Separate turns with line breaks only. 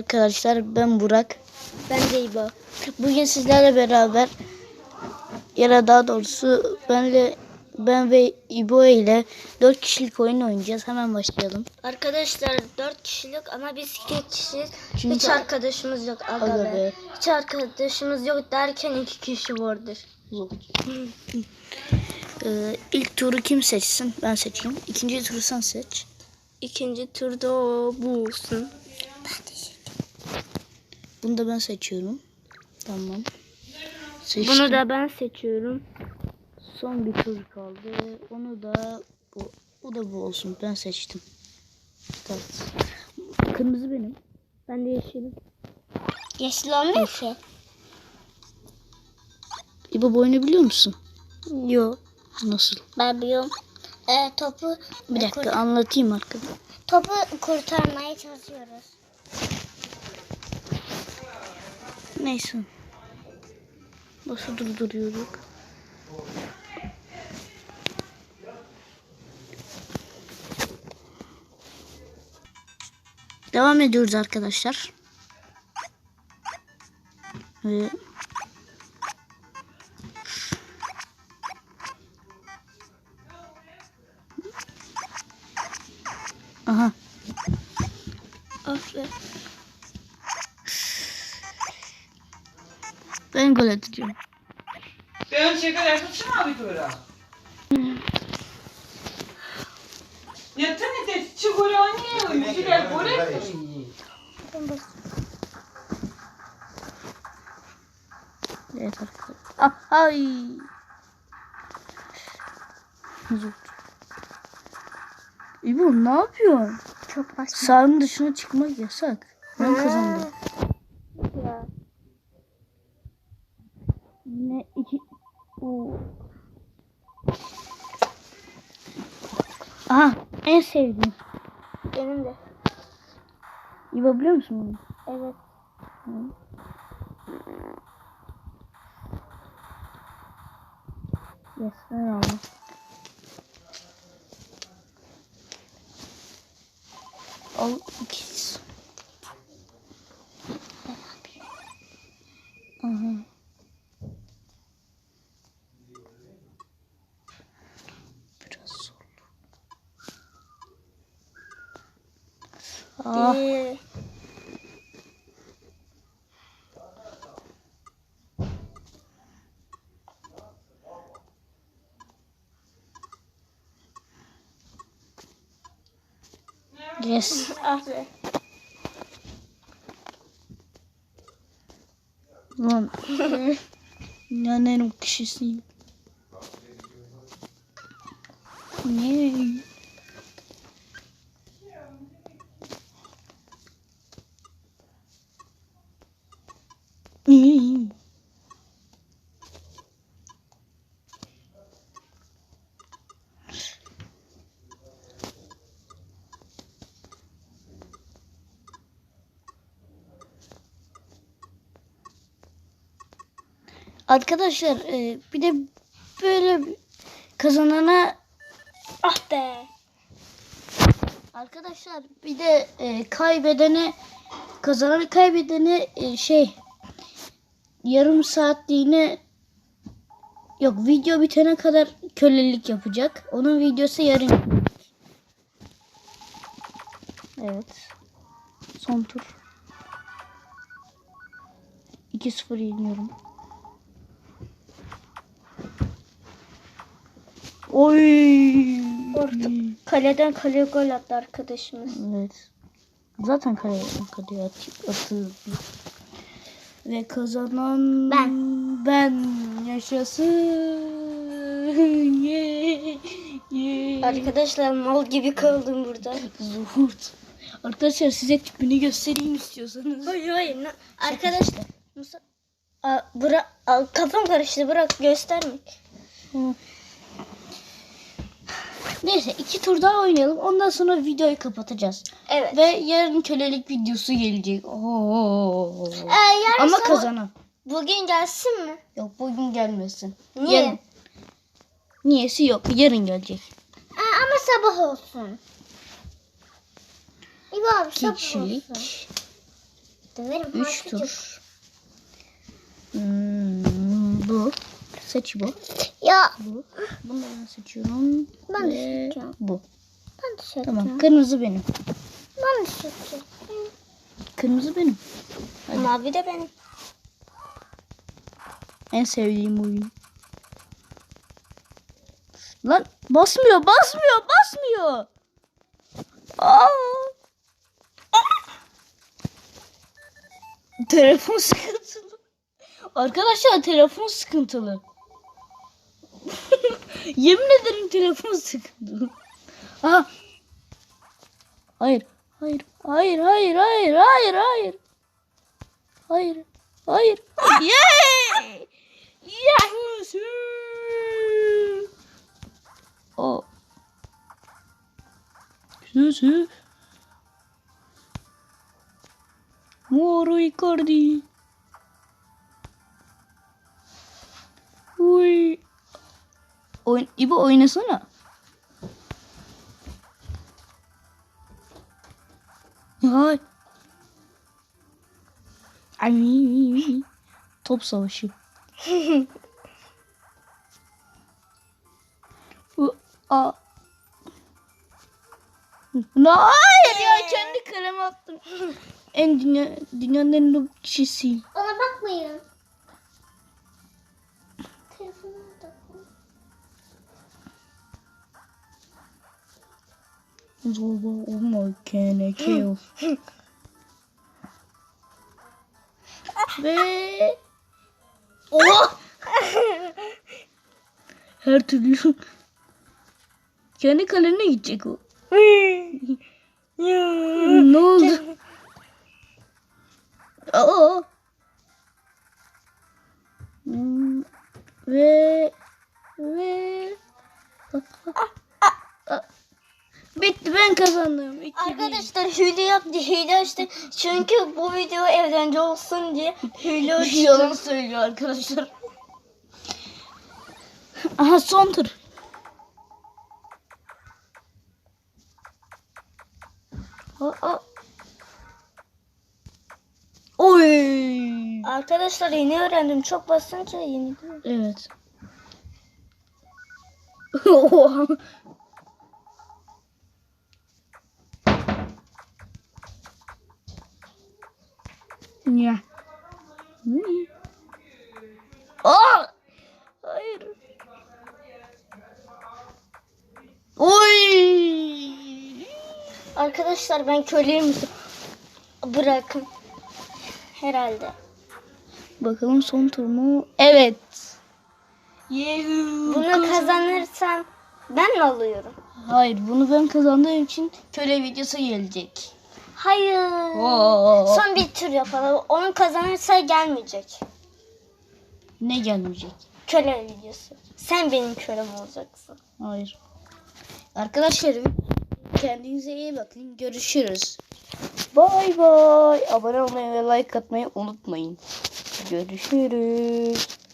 Arkadaşlar ben Burak.
Ben İbo.
Bugün sizlerle beraber ya da daha doğrusu benle ben ve İbo ile 4 kişilik oyun oynayacağız. Hemen başlayalım.
Arkadaşlar 4 kişilik ama biz 2 kişiyiz.
Çünkü-
Hiç arkadaşımız yok. Aga
Aga
be.
be.
Hiç arkadaşımız yok derken 2 kişi vardır.
Ee, ilk turu kim seçsin? Ben seçeyim. İkinci turu sen seç.
İkinci turda o bu olsun.
Bunu da ben seçiyorum. Tamam. Seçtim.
Bunu da ben seçiyorum.
Son bir tur kaldı. Onu da bu. Bu da bu olsun. Ben seçtim. Tamam. Kırmızı benim.
Ben de yeşilim. Yeşil olmuyor ki.
İbo bu oyunu biliyor musun?
Yok.
Nasıl?
Ben biliyorum. Ee, topu
Bir dakika anlatayım arkada.
topu kurtarmaya çalışıyoruz.
Neyse. Nasıl durduruyorduk? Devam ediyoruz arkadaşlar. Ve Aha.
Aferin.
Gol atacağım.
Deon şeker yapsana abi böyle. Ya tane de çikolata oynayalım. Şeker böyle.
Evet arkadaşlar. Ah, ay. Zor. İbo ne yapıyorsun?
Çok basit.
Sahanın dışına çıkmak yasak. Ben kazandım.
Ya.
Ne iki... Oo. Aha en sevdiğim.
Benim de.
İbo biliyor musun bunu?
Evet.
Yes ben aldım. Al ikisi. Ah,
Bir.
yes.
Aferin.
Lan. Dünyanın en kişisiyim. Ne? İyi. Arkadaşlar e, bir de böyle kazanana
Ah be.
arkadaşlar bir de e, kaybedene kazananı kaybedene e, şey yarım saatliğine yok video bitene kadar kölelik yapacak. Onun videosu yarın. Evet. Son tur. 2-0 yeniyorum. Oy.
Orta. Kaleden kaleye gol attı arkadaşımız.
Evet. Zaten kaleye kaleye at- atıyor. Ve kazanan
Ben.
Ben yaşasın.
Arkadaşlar mal gibi kaldım burada.
Zuhurt. Arkadaşlar size tipini göstereyim istiyorsanız.
Hayır hayır. na- Arkadaşlar. Musa. Aa, bırak. Aa, kafam karıştı. Bırak göstermek.
Hı. Neyse iki tur daha oynayalım. Ondan sonra videoyu kapatacağız.
Evet.
Ve yarın kölelik videosu gelecek. Oo.
Ee, yarın
Ama
sabah-
kazanan.
Bugün gelsin mi?
Yok bugün gelmesin.
Niye?
Yarın. Niyesi yok. Yarın gelecek.
Aa, ama sabah olsun. İbo abi sabah
kişilik.
olsun.
3 tur. Hmm, bu. Seç bu.
Ya
Bu. Bunu ben seçiyorum.
Ben de seçeceğim.
Bu.
ben de şey
Tamam. Kırmızı benim.
Ben de seçeceğim.
Kırmızı benim. Hadi.
Mavi de benim.
En sevdiğim oyun. Lan basmıyor, basmıyor, basmıyor. Aa! Telefon sıkıntılı. Arkadaşlar telefon sıkıntılı. Yemin ederim telefon sıkıntılı. Aha. Hayır, hayır, hayır, hayır, hayır, hayır, hayır. Hayır, hayır. Yay! Yahoo! O. Sesi. Moro Icardi. Oyun, İbo oynasana. Hay. Ay. Top savaşı. U- A. Ne hayır ya kendi kaleme attım. en dünya, dünyanın en kişisiyim.
Ona bakmayın.
Zorba olma KNK ol. Ve Oha! Her türlü kendi kalene gidecek o. ne oldu?
Hile yaptı. Hile açtı. Çünkü bu video eğlence olsun diye hile açtı.
Yalan söylüyor arkadaşlar. Aha son tur. Oy.
Arkadaşlar yeni öğrendim. Çok basınca yeni?
Evet. Oha. Ya. Aa! Hayır. Oy!
Arkadaşlar ben köleyim. Bırakın. Herhalde.
Bakalım son tur mu? Evet. Yuhuu.
Bunu kazanırsam ben mi alıyorum?
Hayır bunu ben kazandığım için köle videosu gelecek.
Hayır.
Oo.
Son bir tur yapalım. Onu kazanırsa gelmeyecek.
Ne gelmeyecek?
Köle videosu. Sen benim kölem olacaksın.
Hayır. Arkadaşlar kendinize iyi bakın. Görüşürüz. Bay bay. Abone olmayı ve like atmayı unutmayın. Görüşürüz.